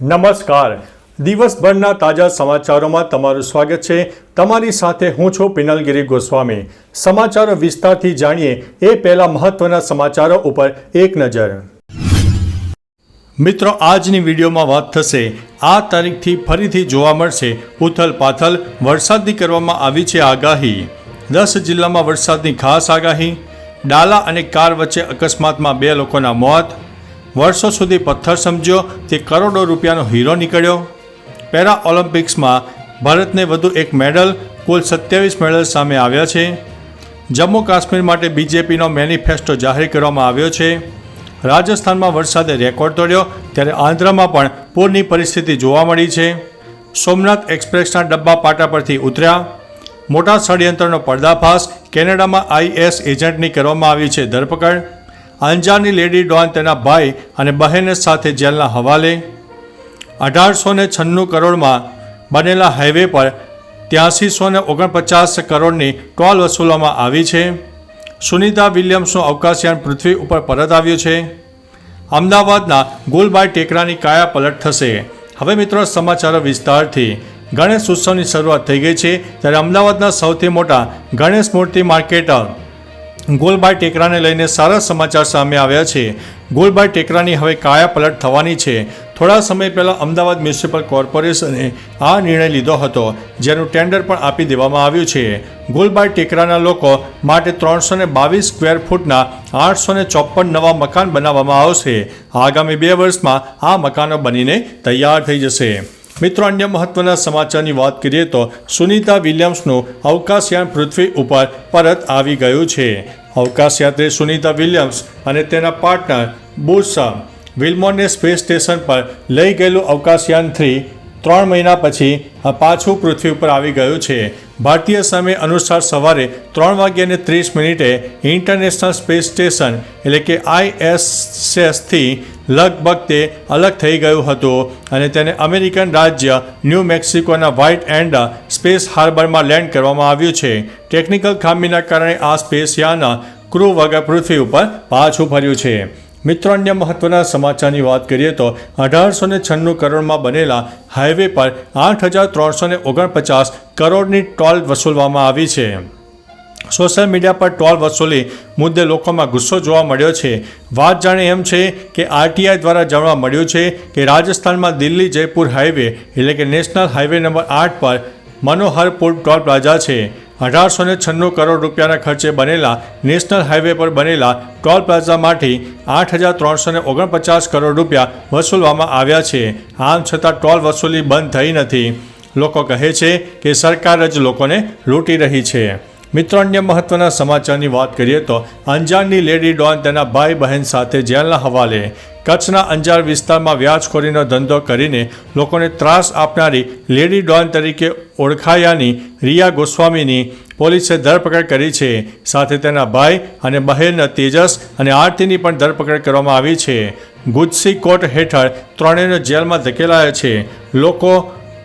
નમસ્કાર. દિવસભરના તાજા સમાચારોમાં તમારું સ્વાગત છે. તમારી સાથે હું છું પિનલગીરી ગોસ્વામી. સમાચારો વિસ્તારથી જાણીએ એ પહેલા મહત્વના સમાચારો ઉપર એક નજર. મિત્રો, આજની વિડીયોમાં વાત થશે. આ તારીખથી ફરીથી જોવા મળશે ઉથલ પાથલ. વરસાદની કરવામાં આવી છે આગાહી. દસ જિલ્લામાં વરસાદની ખાસ આગાહી. ડાલા અને કાર વચ્ચે અકસ્માતમાં બે લોકોના મોત. વર્ષો સુધી પથ્થર સમજ્યો, તે કરોડો રૂપિયાનો હીરો નીકળ્યો. પેરા ઓલિમ્પિક્સમાં ભારતને વધુ એક મેડલ, કુલ સત્યાવીસ મેડલ સામે આવ્યા છે. જમ્મુ કાશ્મીર માટે બીજેપીનો મેનિફેસ્ટો જાહેર કરવામાં આવ્યો છે. રાજસ્થાનમાં વરસાદે રેકોર્ડ તોડ્યો, ત્યારે આંધ્રમાં પણ પૂરની પરિસ્થિતિ જોવા મળી છે. સોમનાથ એક્સપ્રેસના ડબ્બા પાટા પરથી ઉતર્યા. મોટા ષડયંત્રનો પર્દાફાશ કેનેડામાં આઈએસ એજન્ટની કરવામાં આવી છે ધરપકડ. અંજારની લેડી ડોન તેના ભાઈ અને બહેન સાથે જેલના હવાલે અઢારસો ને છન્નું કરોડમાં બનેલા હાઈવે પર ત્યાંસીસો ને ઓગણપચાસ કરોડની ટોલ વસૂલવામાં આવી છે. સુનિતા વિલિયમ્સનું અવકાશયાન પૃથ્વી ઉપર પરત આવ્યું છે. અમદાવાદના ગુલબાય ટેકરાની કાયા પલટ થશે. હવે મિત્રો સમાચાર વિસ્તારથી. ગણેશ ઉત્સવની શરૂઆત થઈ ગઈ છે, ત્યારે અમદાવાદના સૌથી મોટા ગણેશ મૂર્તિ માર્કેટ ગોલબાઈ ટેકરાને લઈને સારા સમાચાર સામે આવ્યા છે. ગોલબાર ટેકરાની હવે કાયાપલટ થવાની છે. થોડા સમય પહેલાં અમદાવાદ મ્યુનિસિપલ કોર્પોરેશને આ નિર્ણય લીધો હતો, જેનું ટેન્ડર પણ આપી દેવામાં આવ્યું છે. ગોલબાર ટેકરાના લોકો માટે ત્રણસો ને બાવીસ સ્ક્વેર ફૂટના આઠસો ને ચોપન નવા મકાન બનાવવામાં આવશે. આગામી બે વર્ષમાં આ મકાનો બનીને તૈયાર થઈ જશે. મિત્રો, અન્ય મહત્વના સમાચારની વાત કરીએ તો સુનિતા વિલિયમ્સનું અવકાશયાન પૃથ્વી ઉપર પરત આવી ગયું છે. અવકાશયાત્રી સુનિતા વિલિયમ્સ અને તેના પાર્ટનર બુર્સા વિલ્મોરને સ્પેસ સ્ટેશન પર લઈ ગયેલું અવકાશયાન થ્રી ત્રણ મહિના પછી પાછું પૃથ્વી ઉપર આવી ગયું છે. ભારતીય સમય અનુસાર સવારે ત્રણ વાગ્યાને ત્રીસ મિનિટે ઇન્ટરનેશનલ સ્પેસ સ્ટેશન, એટલે કે આઈએસએસથી લગભગ તે અલગ થઈ ગયું હતું અને તેને અમેરિકન રાજ્ય ન્યૂ મેક્સિકોના વ્હાઇટ એન્ડ સ્પેસ હાર્બરમાં લેન્ડ કરવામાં આવ્યું છે. ટેકનિકલ ખામીના કારણે આ સ્પેસ યાન ક્રૂ વગર પૃથ્વી ઉપર પાછું ફર્યું છે. મિત્રો અન્ય મહત્વના સમાચારની વાત કરીએ તો અઢારસો ને છન્નું કરોડમાં બનેલા હાઈવે પર આઠ હજાર ત્રણસો ને ઓગણપચાસ કરોડની ટોલ વસૂલવામાં આવી છે. સોશિયલ મીડિયા પર ટોલ વસૂલી મુદ્દે લોકોમાં ગુસ્સો જોવા મળ્યો છે. વાત જાણે એમ છે કે આરટીઆઈ દ્વારા જાણવા મળ્યું છે કે રાજસ્થાનમાં દિલ્હી જયપુર હાઈવે એટલે કે નેશનલ હાઈવે નંબર આઠ પર મનોહરપુર ટોલ પ્લાઝા છે. અઢારસો ને છન્નું કરોડ રૂપિયાના ખર્ચે બનેલા નેશનલ હાઈવે પર બનેલા ટોલ પ્લાઝામાંથી આઠ હજાર ત્રણસો ને ઓગણપચાસ કરોડ રૂપિયા વસૂલવામાં આવ્યા છે. આમ છતાં ટોલ વસૂલી બંધ થઈ નથી. લોકો કહે છે કે સરકાર જ લોકોને લૂંટી રહી છે. મિત્રો, અન્ય મહત્વના સમાચારની વાત કરીએ તો અંજારની લેડી ડોન તેના ભાઈ બહેન સાથે જેલના હવાલે. કચ્છના અંજાર વિસ્તારમાં વ્યાજખોરીનો ધંધો કરીને લોકોને ત્રાસ આપનારી લેડી ડોન તરીકે ઓળખાયાની રિયા ગોસ્વામીની પોલીસે ધરપકડ કરી છે. સાથે તેના ભાઈ અને બહેન તેજસ અને આરતીની પણ ધરપકડ કરવામાં આવી છે. ગુજસી કોર્ટ હેઠળ ત્રણેયને જેલમાં ધકેલાયા છે. લોકો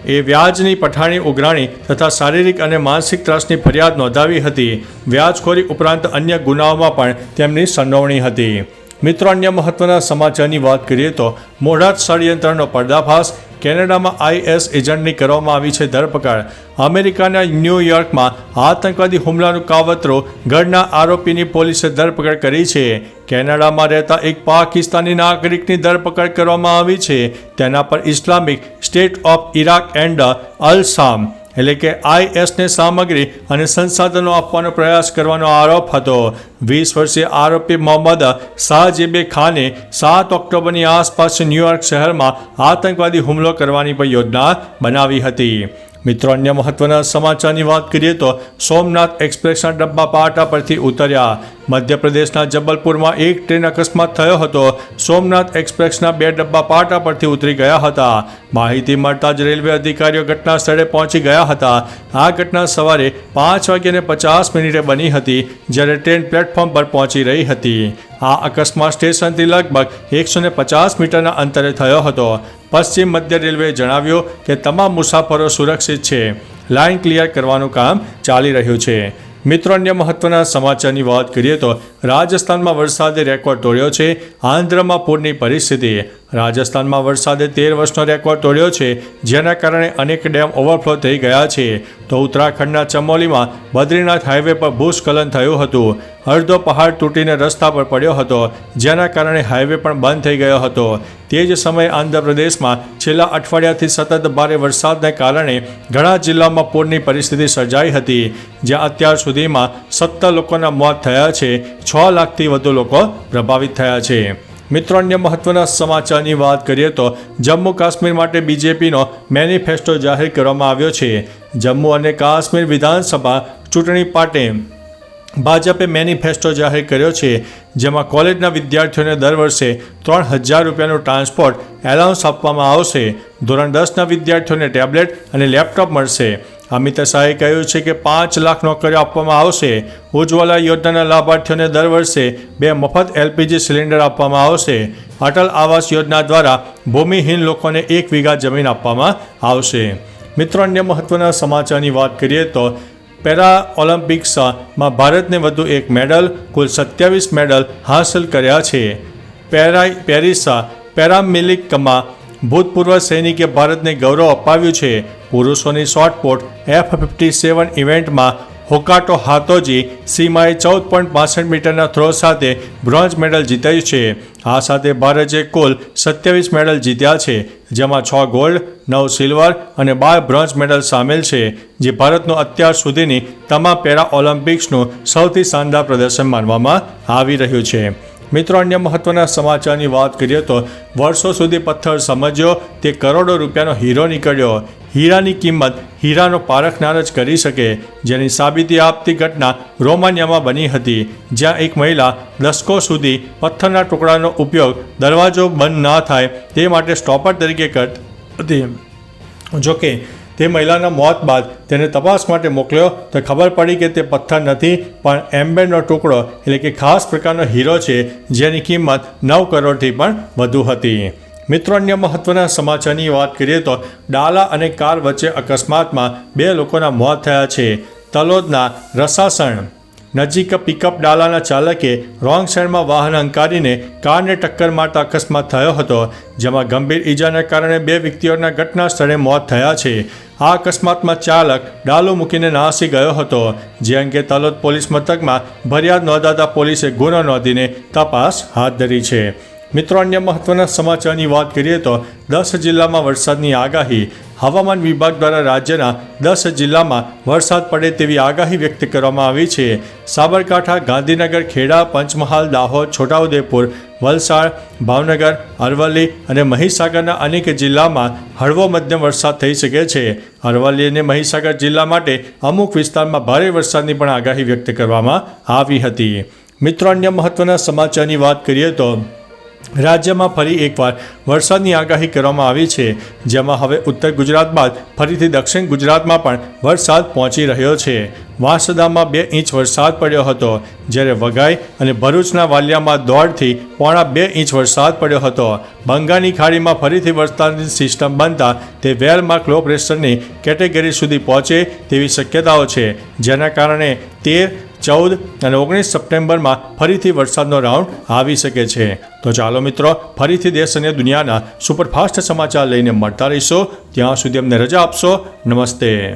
એ વ્યાજની પઠાણી ઉઘરાણી તથા શારીરિક અને માનસિક ત્રાસની ફરિયાદ નોંધાવી હતી. વ્યાજખોરી ઉપરાંત અન્ય ગુનાઓમાં પણ તેમની સંડોવણી હતી. મિત્રો, અન્ય મહત્વના સમાચારની વાત કરીએ તો મોઢાત ષડયંત્રનો પર્દાફાશ કેનેડામાં આઈએસ એજન્ટની કરવામાં આવી છે ધરપકડ. અમેરિકાના ન્યૂયોર્કમાં આતંકવાદી હુમલાનું કાવતરો ગઢના આરોપીની પોલીસે ધરપકડ કરી છે. કેનેડામાં રહેતા એક પાકિસ્તાની નાગરિકની ધરપકડ કરવામાં આવી છે. તેના પર Islamic State of Iraq and અલસામ એટલે કે આઈએસને સામગ્રી અને સંસાધનો આપવાનો પ્રયાસ કરવાનો આરોપ હતો. વીસ વર્ષીય આરોપી મોહમ્મદ શાહજીબે ખાને સાત ઓક્ટોબરની આસપાસ ન્યૂયોર્ક શહેરમાં આતંકવાદી હુમલો કરવાની પણ યોજના બનાવી હતી. મિત્રો, અન્ય મહત્વના સમાચારની વાત કરીએ તો સોમનાથ એક્સપ્રેસના ડબ્બા પાટા પરથી ઉતર્યા. મધ્યપ્રદેશના જબલપુરમાં એક ટ્રેન અકસ્માત થયો હતો. સોમનાથ એક્સપ્રેસના બે ડબ્બા પાટા પરથી ઉતરી ગયા હતા. માહિતી મળતા જ રેલવે અધિકારીઓ ઘટના સ્થળે પહોંચી ગયા હતા. આ ઘટના સવારે પાંચ વાગ્યાને પચાસ મિનિટે બની હતી, જ્યારે ટ્રેન પ્લેટફોર્મ પર પહોંચી રહી હતી. આ અકસ્માત સ્ટેશનથી લગભગ એકસો પચાસ મીટરના અંતરે થયો હતો. પશ્ચિમ મધ્ય રેલવેએ જણાવ્યું કે તમામ મુસાફરો સુરક્ષિત છે. લાઇન ક્લિયર કરવાનું કામ ચાલી રહ્યું છે. મિત્રો, અન્ય મહત્વના સમાચારની વાત કરીએ તો રાજસ્થાનમાં વરસાદે રેકોર્ડ તોડ્યો છે. આંધ્રમાં પૂરની પરિસ્થિતિ. રાજસ્થાનમાં વરસાદે તેર વર્ષનો રેકોર્ડ તોડ્યો છે, જેના કારણે અનેક ડેમ ઓવરફ્લો થઈ ગયા છે. તો ઉત્તરાખંડના ચમોલીમાં બદ્રીનાથ હાઈવે પર ભૂસ્ખલન થયું હતું. અડધો પહાડ તૂટીને રસ્તા પર પડ્યો હતો, જેના કારણે હાઈવે પણ બંધ થઈ ગયો હતો. તે જ સમયે આંધ્રપ્રદેશમાં છેલ્લા અઠવાડિયાથી સતત ભારે વરસાદને કારણે ઘણા જિલ્લામાં પૂરની પરિસ્થિતિ સર્જાઈ હતી, જ્યાં અત્યાર સુધીમાં સત્તર લોકોના મોત થયા છે, છ લાખથી વધુ લોકો પ્રભાવિત થયા છે. મિત્રો, અન્ય મહત્વના સમાચારની વાત કરીએ તો જમ્મુ કાશ્મીર માટે બીજેપીનો મેનિફેસ્ટો જાહેર કરવામાં આવ્યો છે. જમ્મુ અને કાશ્મીર વિધાનસભા ચૂંટણી માટે ભાજપે મેનિફેસ્ટો જાહેર કર્યો છે, જેમાં કોલેજના વિદ્યાર્થીઓને દર વર્ષે ત્રણ હજાર રૂપિયાનું ટ્રાન્સપોર્ટ એલાઉન્સ આપવામાં આવશે. ધોરણ દસના વિદ્યાર્થીઓને ટેબ્લેટ અને લેપટોપ મળશે. અમિત શાહે કહ્યું છે કે પાંચ લાખ નોકરીઓ આપવામાં આવશે. ઉજ્જવલા યોજનાના લાભાર્થીઓને દર વર્ષે બે મફત એલપીજી સિલિન્ડર આપવામાં આવશે. અટલ આવાસ યોજના દ્વારા ભૂમિહીન લોકોને એક વીઘા જમીન આપવામાં આવશે. મિત્રો, અન્ય મહત્વના સમાચારની વાત કરીએ તો પેરા ઓલિમ્પિક્સમાં ભારતને વધુ એક મેડલ, કુલ સત્યાવીસ મેડલ હાંસલ કર્યા છે. પેરા પેરિસ પેરામિલિકમાં ભૂતપૂર્વ સૈનિકે ભારતને ગૌરવ અપાવ્યું છે. પુરુષોની શોર્ટપોટ એફ ફિફ્ટી સેવન ઇવેન્ટમાં હોકાટો હાતોજી સીમાએ ચૌદ પોઈન્ટ પાસઠ મીટરના થ્રો સાથે બ્રોન્ઝ મેડલ જીત્યું છે. આ સાથે ભારતે કુલ સત્યાવીસ મેડલ જીત્યા છે, જેમાં છ ગોલ્ડ નવ સિલ્વર અને બાર બ્રોન્ઝ મેડલ સામેલ છે, જે ભારતનું અત્યાર સુધીની તમામ પેરા ઓલિમ્પિક્સનું સૌથી શાનદાર પ્રદર્શન માનવામાં આવી રહ્યું છે. મિત્રો, અન્ય મહત્વના સમાચારની વાત કરીએ તો વર્ષો સુધી પથ્થર સમજ્યો, તે કરોડો રૂપિયાનો હીરો નીકળ્યો. હીરાની કિંમત હીરાનો પારખનાર જ કરી શકે, જેની સાબિતી આપતી ઘટના રોમાનિયામાં બની હતી, જ્યાં એક મહિલા દશકો સુધી પથ્થરના ટુકડાનો ઉપયોગ દરવાજો બંધ ના થાય તે માટે સ્ટોપર તરીકે કરતી હતી. જોકે તે મહિલાના મોત બાદ તેને તપાસ માટે મોકલ્યો તો ખબર પડી કે તે પથ્થર નથી, પણ એમ્બેનનો ટુકડો એટલે કે ખાસ પ્રકારનો હીરો છે, જેની કિંમત નવ કરોડથી પણ વધુ હતી. મિત્રો, અન્ય મહત્વના સમાચારની વાત કરીએ તો ડાલા અને કાર વચ્ચે અકસ્માતમાં બે લોકોના મોત થયા છે. તલોદના રસાસણ નજીક પિકઅપ ડાલાના ચાલકે રોંગ સાઈડમાં વાહન હંકારીને કારને ટક્કર મારતા અકસ્માત થયો હતો, જેમાં ગંભીર ઈજાને કારણે બે વ્યક્તિઓના ઘટના સ્થળે મોત થયા છે. આ અકસ્માતમાં ચાલક ડાલો મૂકીને નાસી ગયો હતો, જે અંગે તલોદ પોલીસ મથકમાં ફરિયાદ નોંધાતા પોલીસે ગુનો નોંધીને તપાસ હાથ ધરી છે. મિત્રો, અન્ય મહત્વના સમાચારની વાત કરીએ તો દસ જિલ્લામાં વરસાદની આગાહી હવામાન વિભાગ દ્વારા રાજ્યના દસ જિલ્લામાં વરસાદ પડે તેવી આગાહી વ્યક્ત કરવામાં આવી છે. સાબરકાંઠા, ગાંધીનગર, ખેડા, પંચમહાલ, દાહોદ, છોટાઉદેપુર, વલસાડ, ભાવનગર, અરવલ્લી અને મહીસાગરના અનેક જિલ્લામાં હળવો મધ્યમ વરસાદ થઈ શકે છે. અરવલ્લી અને મહીસાગર જિલ્લા માટે અમુક વિસ્તારમાં ભારે વરસાદની પણ આગાહી વ્યક્ત કરવામાં આવી હતી. મિત્રો, અન્ય મહત્વના સમાચારની વાત કરીએ તો રાજ્યમાં ફરી એકવાર વરસાદની આગાહી કરવામાં આવી છે. જેમાં હવે ઉત્તર ગુજરાત બાદ ફરીથી દક્ષિણ ગુજરાતમાં પણ વરસાદ પહોંચી રહ્યો છે. વાંસદામાં બે ઇંચ વરસાદ પડ્યો હતો. જ્યારે વઘાઈ અને ભરૂચના વાલિયામાં દોઢથી પોણા બે ઇંચ વરસાદ પડ્યો હતો. બંગાળની ખાડીમાં ફરીથી વરસાદની સિસ્ટમ બનતા તે વેરમાં લો પ્રેશરની કેટેગરી સુધી પહોંચે તેવી શક્યતાઓ છે. જેના કારણે તેર ચૌદ અને ઓગણીસ સપ્ટેમ્બરમાં ફરીથી વરસાદનો રાઉન્ડ આવી શકે છે. તો ચાલો મિત્રો, ફરીથી દેશ અને દુનિયાના સુપરફાસ્ટ સમાચાર લઈને મળતા રહીશો. ત્યાં સુધી અમને રજા આપશો. નમસ્તે.